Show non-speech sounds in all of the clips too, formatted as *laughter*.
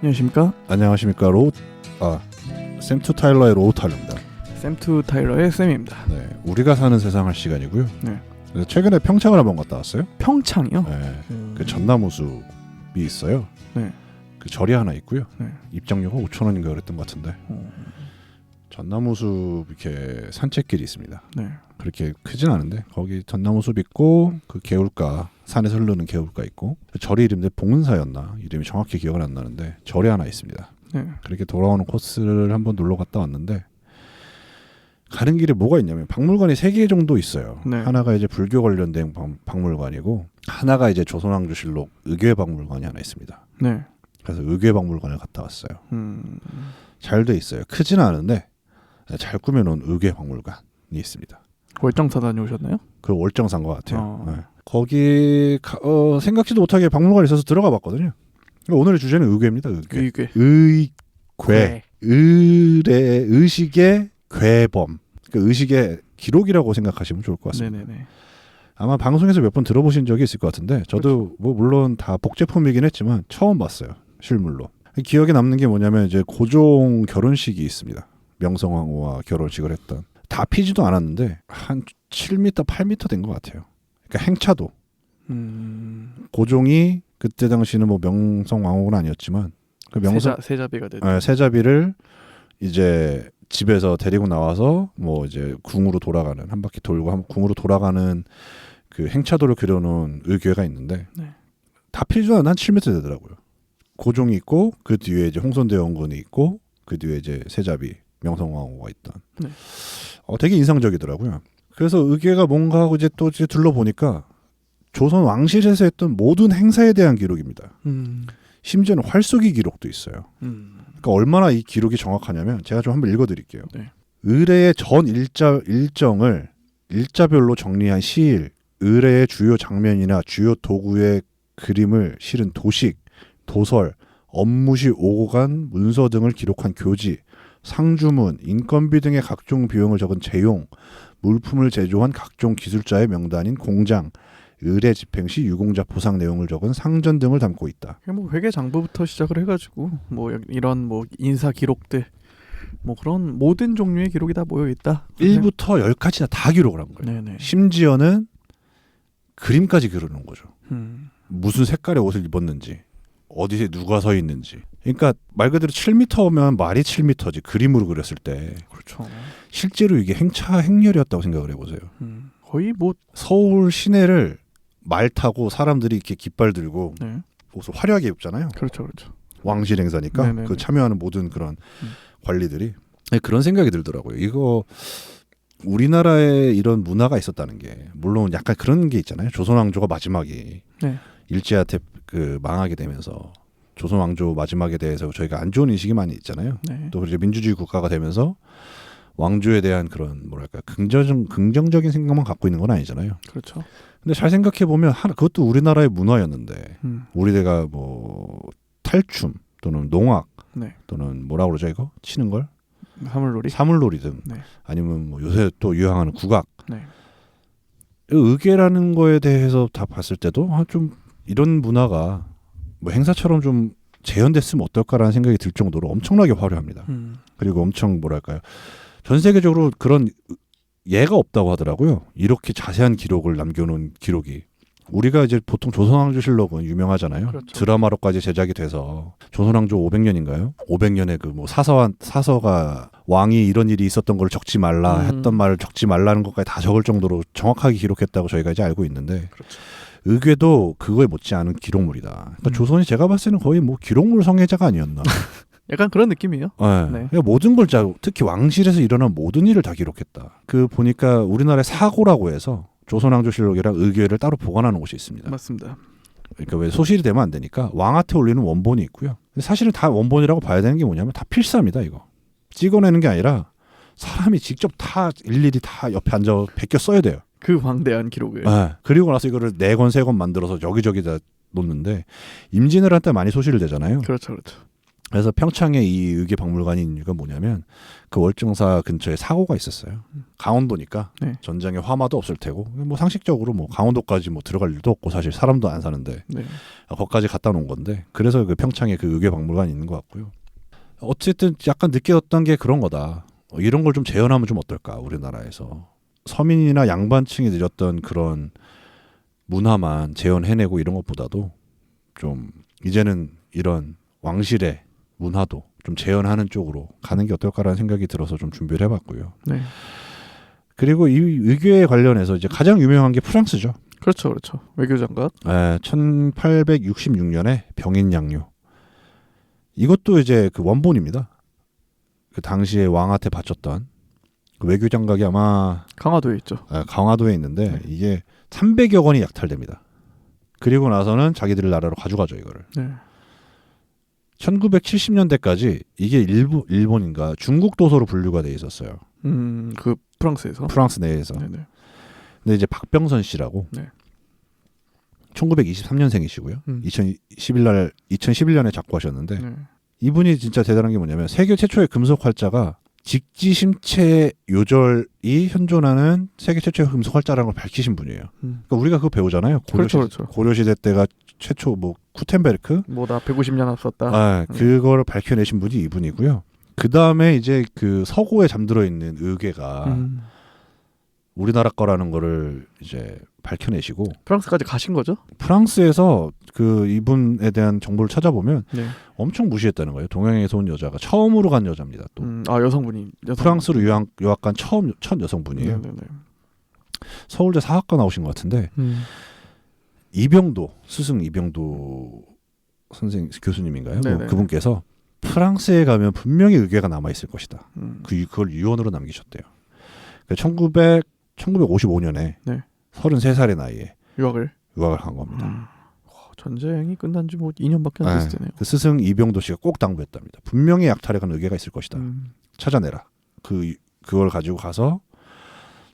안녕하십니까 안녕하십니까 로우 아 샘투 타일러의 로우 타일러입니다. 샘투 타일러의 쌤입니다. 네, 우리가 사는 세상 할 시간이고요. 네. 그래서 최근에 평창을 한번 갔다 왔어요. 평창이요. 네, 음. 그 전나무 숲이 있어요. 네. 그 절이 하나 있고요. 네. 입장료가 5천 원인가 그랬던 것 같은데 어, 전나무 숲 이렇게 산책길이 있습니다. 네. 그렇게 크진 않은데 거기 전나무 숲 있고 그 개울가 산에서 흐르는 개울가 있고 그 절이 이름이 봉은사였나 이름이 정확히 기억은 안 나는데 절이 하나 있습니다. 네. 그렇게 돌아오는 코스를 한번 놀러 갔다 왔는데 가는 길에 뭐가 있냐면 박물관이 세 개 정도 있어요. 네. 하나가 이제 불교 관련된 박- 박물관이고 하나가 이제 조선왕조실록 의궤 박물관이 하나 있습니다. 네. 그래서 의궤 박물관을 갔다 왔어요. 음. 잘돼 있어요. 크지는 않은데 잘 꾸며놓은 의궤 박물관이 있습니다. 월정사 다녀오셨나요? 그 월정 산 것 같아요. 어. 네. 거기 가- 어, 생각지도 못하게 박물관이 있어서 들어가 봤거든요. 오늘의 주제는 의궤입니다. 의궤. 의궤. 의궤. 의의 의식의 괴범. 그 의식의 기록이라고 생각하시면 좋을 것 같습니다. 네네네. 아마 방송에서 몇 번 들어보신 적이 있을 것 같은데 저도 뭐 물론 다 복제품이긴 했지만 처음 봤어요 실물로. 기억에 남는 게 뭐냐면 이제 고종 결혼식이 있습니다. 명성황후와 결혼식을 했던 다 피지도 않았는데 한 7m, 8m 된 것 같아요. 그러니까 행차도 음. 고종이 그때 당시는 뭐 명성황후는 아니었지만 그 명성 세자 세자비가 됐. 네, 세자비를 이제 집에서 데리고 나와서 뭐 이제 궁으로 돌아가는 한 바퀴 돌고 한 궁으로 돌아가는 그 행차도를 그려놓은 의궤가 있는데 네. 다 필요도 않한 7m 되더라고요. 고종이 있고 그 뒤에 이제 홍선대원군이 있고 그 뒤에 이제 세자비 명성황후가 있던. 네. 어 되게 인상적이더라고요. 그래서 의궤가 뭔가 하고 이제 또 이제 둘러보니까 조선 왕실에서 했던 모든 행사에 대한 기록입니다. 음. 심지어는 활쏘기 기록도 있어요. 음. 그러니까 얼마나 이 기록이 정확하냐면 제가 좀 한번 읽어드릴게요. 네. 의례의 전 일자 일정을 일자별로 정리한 시일, 의례의 주요 장면이나 주요 도구의 그림을 실은 도식, 도설, 업무시 오고 간 문서 등을 기록한 교지, 상주문, 인건비 등의 각종 비용을 적은 재용, 물품을 제조한 각종 기술자의 명단인 공장, 의례 집행 시 유공자 보상 내용을 적은 상전 등을 담고 있다. 뭐 회계 장부부터 시작을 해가지고 뭐 여- 이런 뭐 인사 기록들 뭐 그런 모든 종류의 기록이 다 모여 있다. 1부터 10까지 다 기록을 한 거예요. 네네. 심지어는 그림까지 그려놓은 거죠. 음. 무슨 색깔의 옷을 입었는지, 어디에 누가 서 있는지. 그러니까 말 그대로 7m면 말이 7m지 그림으로 그렸을 때 그렇죠. 실제로 이게 행차 행렬이었다고 생각을 해보세요. 음. 거의 뭐 서울 시내를 말 타고 사람들이 이렇게 깃발 들고 네. 옷을 화려하게 입잖아요. 그렇죠, 그렇죠. 왕실 행사니까 네네네. 그 참여하는 모든 그런 음. 관리들이 네, 그런 생각이 들더라고요. 이거 우리나라에 이런 문화가 있었다는 게 물론 약간 그런 게 있잖아요. 조선 왕조가 마지막이 네. 일제한테 그 망하게 되면서 조선 왕조 마지막에 대해서 저희가 안 좋은 인식이 많이 있잖아요. 네. 또 이제 민주주의 국가가 되면서 왕조에 대한 그런 뭐랄까 긍정 긍정적인 생각만 갖고 있는 건 아니잖아요. 그렇죠. 근데 잘 생각해 보면 그것도 우리나라의 문화였는데 음. 우리가 뭐 탈춤 또는 농악 네. 또는 뭐라 그러죠 이거 치는 걸 사물놀이. 사물놀이 등 네. 아니면 뭐 요새 또 유행하는 국악 네. 의계라는 거에 대해서 다 봤을 때도 아, 좀 이런 문화가 뭐 행사처럼 좀 재현됐으면 어떨까라는 생각이 들 정도로 엄청나게 화려합니다. 음. 그리고 엄청 뭐랄까요 전 세계적으로 그런 예가 없다고 하더라고요. 이렇게 자세한 기록을 남겨놓은 기록이 우리가 이제 보통 조선왕조실록은 유명하잖아요. 그렇죠. 드라마로까지 제작이 돼서 조선왕조 500년인가요? 500년에 그 뭐 사서한 사서가 왕이 이런 일이 있었던 걸 적지 말라 음. 했던 말을 적지 말라는 것까지 다 적을 정도로 정확하게 기록했다고 저희가 이제 알고 있는데 그렇죠. 의궤도 그거에 못지않은 기록물이다. 그러니까 음. 조선이 제가 봤을 때는 거의 뭐 기록물 성애자가 아니었나. *laughs* 약간 그런 느낌이에요. 네. 네. 그러니까 모든 걸 자, 특히 왕실에서 일어난 모든 일을 다 기록했다. 그 보니까 우리나라의 사고라고 해서 조선왕조실록이랑 의궤를 따로 보관하는 곳이 있습니다. 맞습니다. 그러니까 왜 소실이 되면 안 되니까 왕한테 올리는 원본이 있고요. 사실은 다 원본이라고 봐야 되는 게 뭐냐면 다 필사입니다. 이거 찍어내는 게 아니라 사람이 직접 다 일일이 다 옆에 앉아 베껴 써야 돼요. 그 광대한 기록을. 네. 그리고 나서 이거를 네 권 세 권 만들어서 여기저기다 놓는데 임진왜란 때 많이 소실되잖아요. 그렇죠, 그렇죠. 그래서 평창에 이 의계 박물관이 있는 이유가 뭐냐면 그 월정사 근처에 사고가 있었어요. 강원도니까 네. 전장에 화마도 없을 테고 뭐 상식적으로 뭐 강원도까지 뭐 들어갈 일도 없고 사실 사람도 안 사는데 네. 거기까지 갖다 놓은 건데 그래서 그 평창에 그 의계 박물관이 있는 것 같고요. 어쨌든 약간 느꼈던 게 그런 거다. 어, 이런 걸 좀 재현하면 좀 어떨까 우리나라에서 서민이나 양반층이 들였던 그런 문화만 재현해내고 이런 것보다도 좀 이제는 이런 왕실의 문화도 좀 재현하는 쪽으로 가는 게 어떨까라는 생각이 들어서 좀 준비를 해봤고요. 네. 그리고 이 의궤에 관련해서 이제 가장 유명한 게 프랑스죠. 그렇죠, 그렇죠. 외교장관. 에, 1866년에 병인 양요. 이것도 이제 그 원본입니다. 그 당시에 왕한테 바쳤던 그 외교 장각이 아마 강화도에 있죠. 에, 강화도에 있는데 네. 이게 300여 건이 약탈됩니다. 그리고 나서는 자기들 나라로 가져가죠 이거를. 네. 1970년대까지 이게 일본 일본인가 중국 도서로 분류가 돼 있었어요. 음, 그 프랑스에서. 프랑스 내에서. 네네. 근데 이제 박병선 씨라고 네. 1923년생이시고요. 음. 2011날 2011년에 작고하셨는데 네. 이분이 진짜 대단한 게 뭐냐면 세계 최초의 금속 활자가 직지심체 요절이 현존하는 세계 최초의 금속 활자라는 걸 밝히신 분이에요. 음. 그러니까 우리가 그거 배우잖아요. 고려시, 그렇죠, 그렇죠. 고려시대 때가 최초 뭐 쿠텐베르크 뭐나 150년 앞섰다. 아, 음. 그거를 밝혀내신 분이 이분이고요. 그 다음에 이제 그 서구에 잠들어 있는 의계가 음. 우리나라 거라는 거를 이제 밝혀내시고 프랑스까지 가신 거죠? 프랑스에서 그 이분에 대한 정보를 찾아보면 네. 엄청 무시했다는 거예요. 동양에서 온 여자가 처음으로 간 여자입니다. 또 음, 아 여성분이 여성. 프랑스로 유학 유학 간 처음 첫 여성분이에요. 네네네. 서울대 사학과 나오신 것 같은데 음. 이병도 스승 이병도 선생 교수님인가요? 뭐 네네. 그분께서 프랑스에 가면 분명히 의궤가 남아 있을 것이다. 음. 그 그걸 유언으로 남기셨대요. 그1900 1955년에 네. 33살의 나이에 유학을. 유학을 간 겁니다. 음. 와, 전쟁이 끝난 지 뭐 2년밖에 안 됐을 네. 때네요. 그 스승 이병도 씨가 꼭 당부했답니다. 분명히 약탈에 간 의궤가 있을 것이다. 음. 찾아내라. 그 그걸 가지고 가서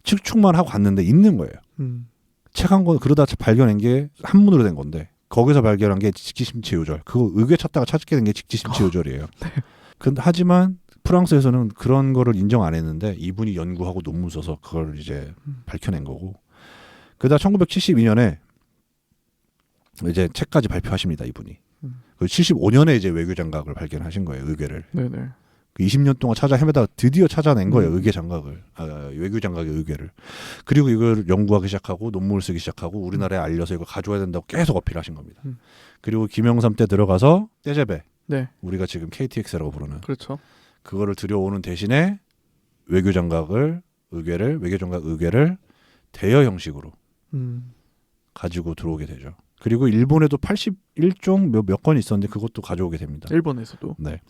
측축만 하고 갔는데 있는 거예요. 음. 책한 권 그러다 발견한 게 한문으로 된 건데 거기서 발견한 게 직지심체 요절. 그거 의궤 찾다가 찾게 된 게 직지심체 어. 요절이에요. 근데 하지만 프랑스에서는 그런 거를 인정 안 했는데 이분이 연구하고 논문 써서 그걸 이제 음. 밝혀낸 거고. 그러다 1972년에 이제 책까지 발표하십니다 이분이. 음. 그 75년에 이제 외교 장각을 발견하신 거예요 의궤를. 네네. 그 20년 동안 찾아 헤매다가 드디어 찾아낸 거예요 음. 의궤 장각을 아, 외교 장각의 의궤를 그리고 이걸 연구하기 시작하고 논문을 쓰기 시작하고 우리나라에 알려서 이거 가져와야 된다고 계속 어필하신 겁니다 음. 그리고 김영삼 때 들어가서 떼제배 네. 우리가 지금 KTX라고 부르는 그렇죠. 그거를 들여오는 대신에 외교 장각을 의궤를 외교 장각 의궤를 대여 형식으로 음. 가지고 들어오게 되죠 그리고 일본에도 81종 몇, 몇 건이 있었는데 그것도 가져오게 됩니다 일본에서도. 네.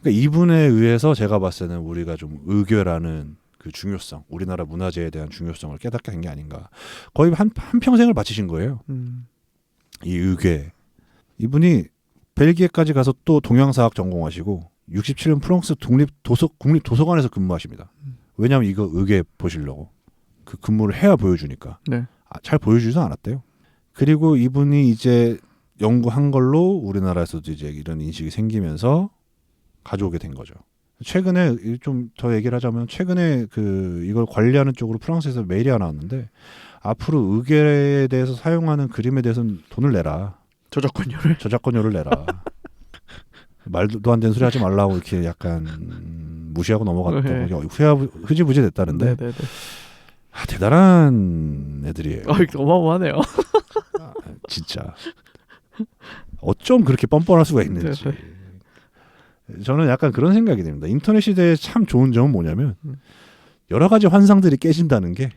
그러니까 이분에 의해서 제가 봤을 때는 우리가 좀 의궤라는 그 중요성, 우리나라 문화재에 대한 중요성을 깨닫게 된 게 아닌가. 거의 한, 한 평생을 바치신 거예요. 음. 이 의궤. 이분이 벨기에까지 가서 또 동양사학 전공하시고 67년 프랑스 독립 도서 국립 도서관에서 근무하십니다. 음. 왜냐하면 이거 의궤 보시려고 그 근무를 해야 보여주니까. 네. 아, 잘 보여주지도 않았대요. 그리고 이분이 이제 연구한 걸로 우리나라에서도 이제 이런 인식이 생기면서 가져오게 된 거죠. 최근에 좀 더 얘기를 하자면 최근에 그 이걸 관리하는 쪽으로 프랑스에서 메일이 하나 왔는데 앞으로 의궤에 대해서 사용하는 그림에 대해서는 돈을 내라 저작권료를. 저작권료를 내라 말도 안 되는 소리 하지 말라고 이렇게 약간 음, 무시하고 넘어갔던 네. 게 후야 흐지부지 됐다는데 네네네. 아, 대단한 애들이에요. 아, 이거 어마어마하네요. 아, 진짜 어쩜 그렇게 뻔뻔할 수가 있는지 저는 약간 그런 생각이 듭니다. 인터넷 시대에 참 좋은 점은 뭐냐면 음. 여러 가지 환상들이 깨진다는 게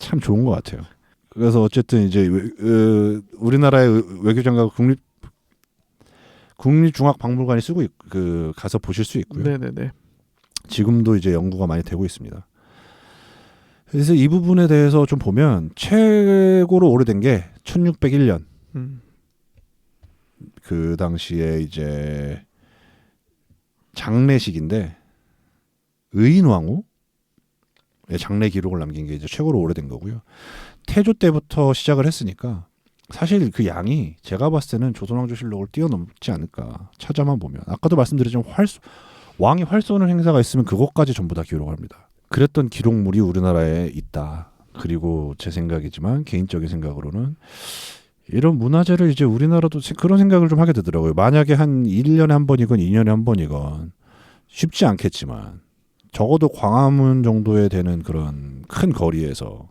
참 좋은 것 같아요. 그래서 어쨌든 이제 외, 어, 우리나라의 외교장관 국립 국립중앙박물관이 쓰고 있, 그 가서 보실 수 있고요. 네네네. 지금도 이제 연구가 많이 되고 있습니다. 그래서 이 부분에 대해서 좀 보면 최고로 오래된 게 1601년 음. 그 당시에 이제 장례식인데 의인왕후 의 장례 기록을 남긴 게 이제 최고로 오래된 거고요. 태조 때부터 시작을 했으니까 사실 그 양이 제가 봤을 때는 조선왕조실록을 뛰어넘지 않을까 찾아만 보면 아까도 말씀드렸지만 활 왕이 활 쏘는 행사가 있으면 그것까지 전부 다 기록을 합니다. 그랬던 기록물이 우리나라에 있다. 그리고 제 생각이지만 개인적인 생각으로는 이런 문화재를 이제 우리나라도 세- 그런 생각을 좀 하게 되더라고요. 만약에 한 1년에 한 번이건 2년에 한 번이건 쉽지 않겠지만 적어도 광화문 정도에 되는 그런 큰 거리에서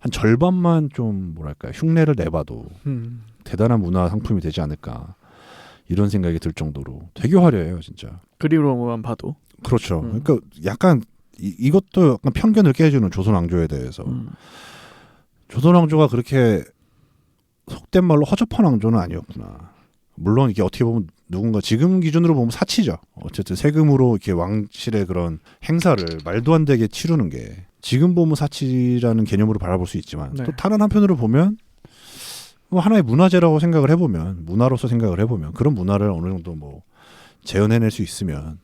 한 절반만 좀 뭐랄까 흉내를 내봐도 음. 대단한 문화 상품이 되지 않을까 이런 생각이 들 정도로 되게 화려해요 진짜. 그림으로만 봐도. 그렇죠. 음. 그러니까 약간 이, 이것도 약간 편견을 깨주는 조선 왕조에 대해서 음. 조선 왕조가 그렇게 속된 말로 허접한 왕조는 아니었구나. 물론 이게 어떻게 보면 누군가 지금 기준으로 보면 사치죠. 어쨌든 세금으로 이렇게 왕실의 그런 행사를 말도 안 되게 치르는 게 지금 보면 사치라는 개념으로 바라볼 수 있지만 네. 또 다른 한편으로 보면 뭐 하나의 문화재라고 생각을 해보면 문화로서 생각을 해보면 그런 문화를 어느 정도 뭐 재현해낼 수 있으면 음,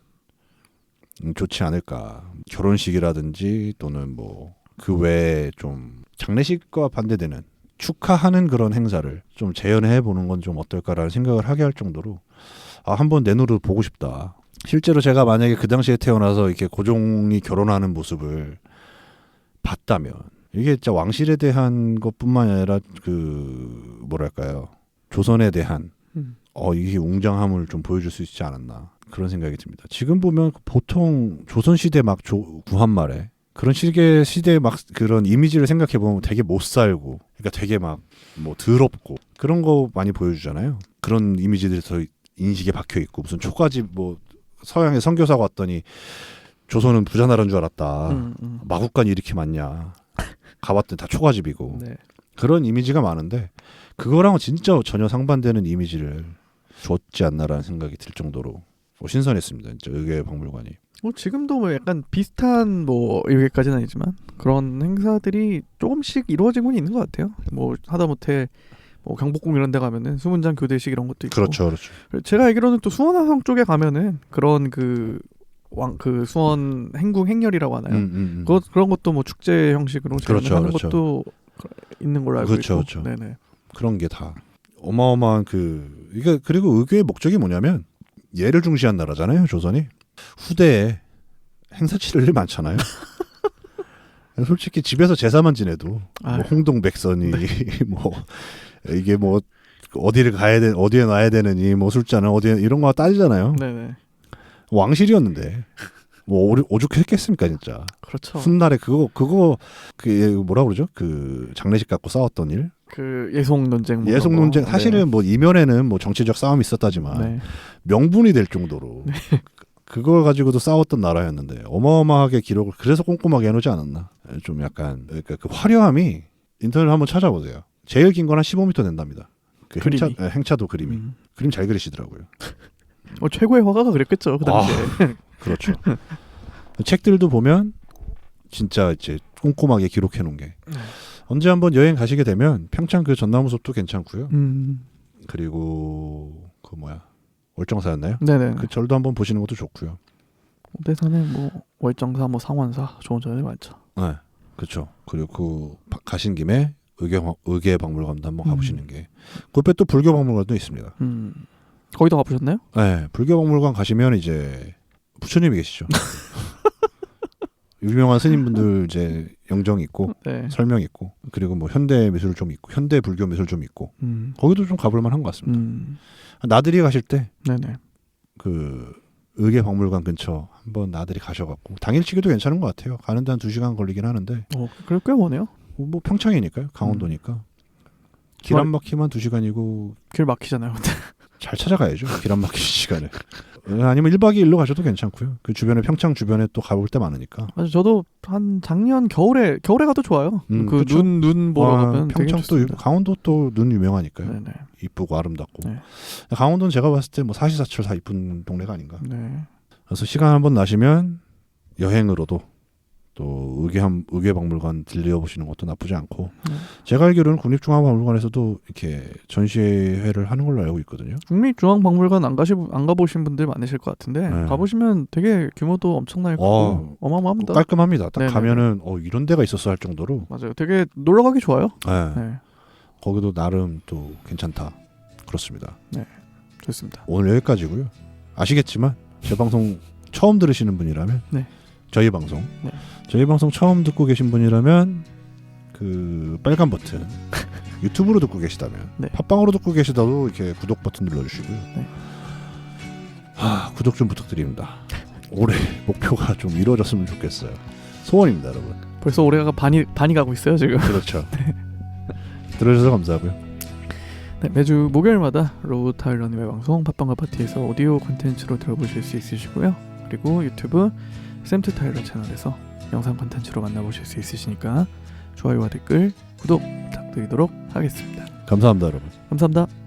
좋지 않을까. 결혼식이라든지 또는 뭐 그 외에 좀 장례식과 반대되는 축하하는 그런 행사를 좀 재현해 보는 건 좀 어떨까라는 생각을 하게 할 정도로 아 한번 내 눈으로 보고 싶다. 실제로 제가 만약에 그 당시에 태어나서 이렇게 고종이 결혼하는 모습을 봤다면 이게 진짜 왕실에 대한 것뿐만 아니라 그 뭐랄까요 조선에 대한 음. 어 이게 웅장함을 좀 보여줄 수 있지 않았나 그런 생각이 듭니다. 지금 보면 보통 조선 시대 막 조, 구한말에 그런 시대 시대 막 그런 이미지를 생각해 보면 되게 못 살고 그러니까 되게 막 뭐 더럽고 그런 거 많이 보여주잖아요. 그런 이미지들이 더 인식에 박혀 있고 무슨 초가집 뭐 서양의 선교사가 왔더니 조선은 부자 나라인 줄 알았다. 음, 음. 마국간이 이렇게 많냐. 가봤더니 다 초가집이고 네. 그런 이미지가 많은데 그거랑은 진짜 전혀 상반되는 이미지를 줬지 않나라는 생각이 들 정도로 뭐 신선했습니다. 진짜 의계 박물관이. 뭐 지금도 뭐 약간 비슷한 뭐 여기까지는 아니지만 그런 행사들이 조금씩 이루어지고는 있는 것 같아요. 뭐 하다못해 뭐 경복궁 이런 데 가면은 수문장 교대식 이런 것도 있고 그렇죠, 그렇죠. 제가 알기로는 또 수원화성 쪽에 가면은 그런 그 왕 그 수원 행궁 행렬이라고 하나요? 음, 음, 음. 그것 그런 것도 뭐 축제 형식으로 그렇죠, 진행하는 그렇죠. 것도 있는 걸로 알고 그렇죠, 있고. 그렇죠. 네네. 그런 게 다 어마어마한 그 이게 그리고 의궤의 목적이 뭐냐면 예를 중시한 나라잖아요, 조선이. 후대에 행사 치를 일 *laughs* 많잖아요. 솔직히 집에서 제사만 지내도 뭐. 홍동 백선이 *laughs* 뭐 이게 뭐 어디를 가야 돼 어디에 놔야 되느니 뭐 술잔을 어디에 이런 거 따지잖아요. 네네. 왕실이었는데 뭐 오죽- 오죽했겠습니까 진짜. 그렇죠. 훗날에 그거 그거 그 뭐라 그러죠? 그 장례식 갖고 싸웠던 일. 그 예송 논쟁. 뭐 예속 그런 거. 논쟁 사실은 뭐 이면에는 뭐 정치적 싸움이 있었다지만 네. 네. 명분이 될 정도로 *laughs* 그걸 가지고도 싸웠던 나라였는데 어마어마하게 기록을 그래서 꼼꼼하게 해놓지 않았나 좀 약간 그러니까 그 화려함이 인터넷 한번 찾아보세요 제일 긴 건 한 15m 된답니다 그 행차? 예, 행차도 그림이 음. 그림 잘 그리시더라고요 뭐 최고의 화가가 그랬겠죠 그 당시에. 그렇죠 *laughs* 책들도 보면 진짜 이제 꼼꼼하게 기록해 놓은 게 네. 언제 한번 여행 가시게 되면 평창 그 전나무숲도 괜찮고요 음. 그리고 그 뭐야 월정사였나요? 네네. 그 절도 한번 보시는 것도 좋고요. 오대산에 뭐 월정사, 뭐 상원사 좋은 점이 많죠. 네, 그렇죠. 그리고 그 바- 가신 김에 의계 의계 박물관도 한번 음. 가보시는 게. 그 옆에 또 불교 박물관도 있습니다. 음. 거기도 가보셨나요? 네, 불교 박물관 가시면 이제 부처님이 계시죠. *laughs* 유명한 스님분들 이제 영정 있고 *laughs* 네. 설명 있고 그리고 뭐 현대 미술 좀 있고 현대 불교 미술 좀 있고 음. 거기도 좀 가볼 만한 것 같습니다. 음. 나들이 가실 때. 그 의계 박물관 근처 한번 나들이 가셔갖고 당일치기도 괜찮은 것 같아요. 가는데 한 두 시간 걸리긴 하는데 어, 그래 꽤 머네요. 뭐 평창이니까요. 강원도니까. 길안 막히면 두 시간이고 길 막히잖아요. 근데. 잘 찾아가야죠. 길 안 막히는 시간에. *laughs* 어, 아니면 1박 2일로 가셔도 괜찮고요. 그 주변에 평창 주변에 또 가볼 데 많으니까. 아주 저도 한 작년 겨울에 겨울에 가도 좋아요. 음, 그? 눈 눈 보러 아, 가면 평창 또. 강원도 또 눈 유명하니까요. 네네. 이쁘고 아름답고. 네. 강원도는 제가 봤을 때 뭐 사시사철 다 이쁜 동네가 아닌가. 네. 그래서 시간 한번 나시면 여행으로도 또 의궤함 의궤박물관 들려보시는 것도 나쁘지 않고 네. 제가 알기로는 국립중앙박물관에서도 이렇게 전시회를 하는 걸로 알고 있거든요. 국립중앙박물관 안 가시 안 가보신 분들 많으실 것 같은데 네. 가보시면 되게 규모도 엄청날 거고 어, 어마어마합니다. 깔끔합니다. 딱 네네네. 가면은 어 이런 데가 있었어 할 정도로 맞아요. 되게 놀러 가기 좋아요. 네. 네. 거기도 나름 또 괜찮다. 그렇습니다. 좋습니다. 오늘 여기까지고요. 아시겠지만 제 방송 처음 들으시는 분이라면 네. 저희 방송 네. 저희 방송 처음 듣고 계신 분이라면 그 빨간 버튼 *laughs* 유튜브로 듣고 계시다면 네. 팟빵으로 듣고 계시다도 이렇게 구독 버튼 눌러주시고요. 네. 아 구독 좀 부탁드립니다. 올해 목표가 좀 이루어졌으면 좋겠어요. 소원입니다, 여러분. 벌써 올해가 반이 반이 가고 있어요 지금. 그렇죠. *laughs* 들어주셔서 감사하고요. 네, 매주 목요일마다 로우 타일러님의 방송 팟빵과 파티에서 오디오 콘텐츠로 들어보실 수 있으시고요. 그리고 유튜브 샘트 타일러 채널에서 영상 콘텐츠로 만나보실 수 있으시니까 좋아요와 댓글, 구독 부탁드리도록 하겠습니다. 감사합니다, 여러분. 감사합니다.